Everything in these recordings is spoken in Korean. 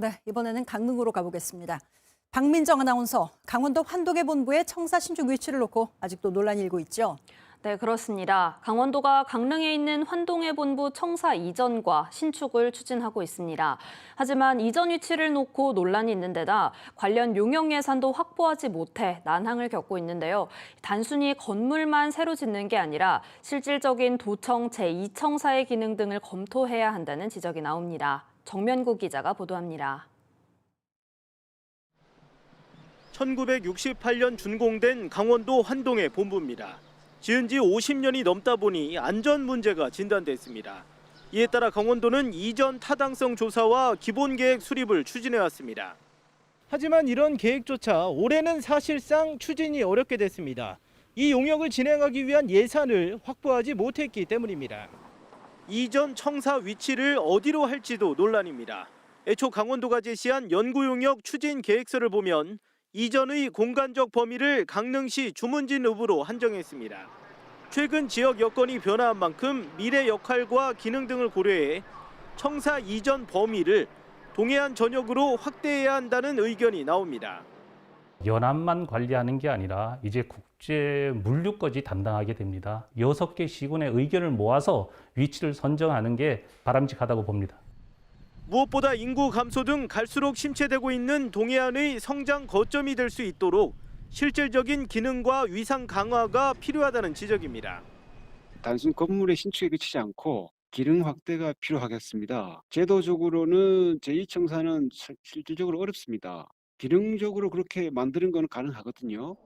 네, 이번에는 강릉으로 가보겠습니다. 박민정 아나운서, 강원도 환도계 본부의 청사 신축 위치를 놓고 아직도 논란이 일고 있죠. 네, 그렇습니다. 강원도가 강릉에 있는 환동해 본부 청사 이전과 신축을 추진하고 있습니다. 하지만 이전 위치를 놓고 논란이 있는 데다 관련 용역 예산도 확보하지 못해 난항을 겪고 있는데요. 단순히 건물만 새로 짓는 게 아니라 실질적인 도청 제2청사의 기능 등을 검토해야 한다는 지적이 나옵니다. 정면구 기자가 보도합니다. 1968년 준공된 강원도 환동의 본부입니다. 지은 지 50년이 넘다 보니 안전 문제가 진단됐습니다. 이에 따라 강원도는 이전 타당성 조사와 기본 계획 수립을 추진해 왔습니다. 하지만 이런 계획조차 올해는 사실상 추진이 어렵게 됐습니다. 이 용역을 진행하기 위한 예산을 확보하지 못했기 때문입니다. 이전 청사 위치를 어디로 할지도 논란입니다. 애초 강원도가 제시한 연구 용역 추진 계획서를 보면 이전의 공간적 범위를 강릉시 주문진 읍으로 한정했습니다. 최근 지역 여건이 변화한 만큼 미래 역할과 기능 등을 고려해 청사 이전 범위를 동해안 전역으로 확대해야 한다는 의견이 나옵니다. 연안만 관리하는 게 아니라 이제 국제 물류까지 담당하게 됩니다. 여섯 개 시군의 의견을 모아서 위치를 선정하는 게 바람직하다고 봅니다. 무엇보다 인구 감소 등 갈수록 침체되고 있는 동해안의 성장 거점이 될 수 있도록 실질적인 기능과 위상 강화가 필요하다는 지적입니다. 단순 건물의 신축에 그치지 않고 기능 확대가 필요하겠습니다. 제도적으로는 제2청사는 실- 실질적으로 어렵습니다. 기능적으로 그렇게 만드는 건 가능하거든요.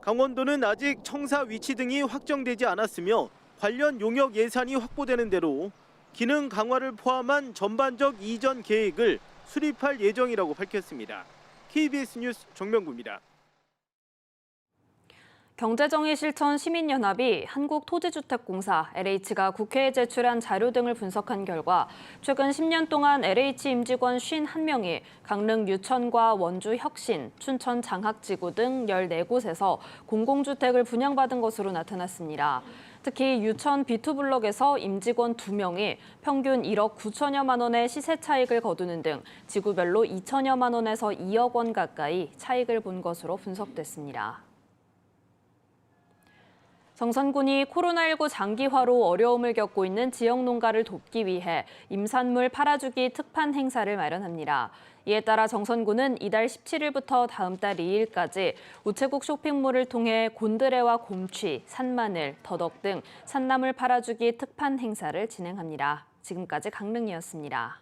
강원도는 아직 청사 위치 등이 확정되지 않았으며 관련 용역 예산이 확보되는 대로 기능 강화를 포함한 전반적 이전 계획을 수립할 예정이라고 밝혔습니다. KBS 뉴스 정명구입니다. 경제정의 실천 시민연합이 한국토지주택공사 LH가 국회에 제출한 자료 등을 분석한 결과 최근 10년 동안 LH 임직원 51명이 강릉 유천과 원주 혁신, 춘천 장학지구 등 14곳에서 공공주택을 분양받은 것으로 나타났습니다. 특히 유천 비투블럭에서 임직원 2명이 평균 1억 9천여만 원의 시세 차익을 거두는 등 지구별로 2천여만 원에서 2억 원 가까이 차익을 본 것으로 분석됐습니다. 정선군이 코로나19 장기화로 어려움을 겪고 있는 지역 농가를 돕기 위해 임산물 팔아주기 특판 행사를 마련합니다. 이에 따라 정선군은 이달 17일부터 다음 달 2일까지 우체국 쇼핑몰을 통해 곤드레와 곰취, 산마늘, 더덕 등 산나물 팔아주기 특판 행사를 진행합니다. 지금까지 강릉이었습니다.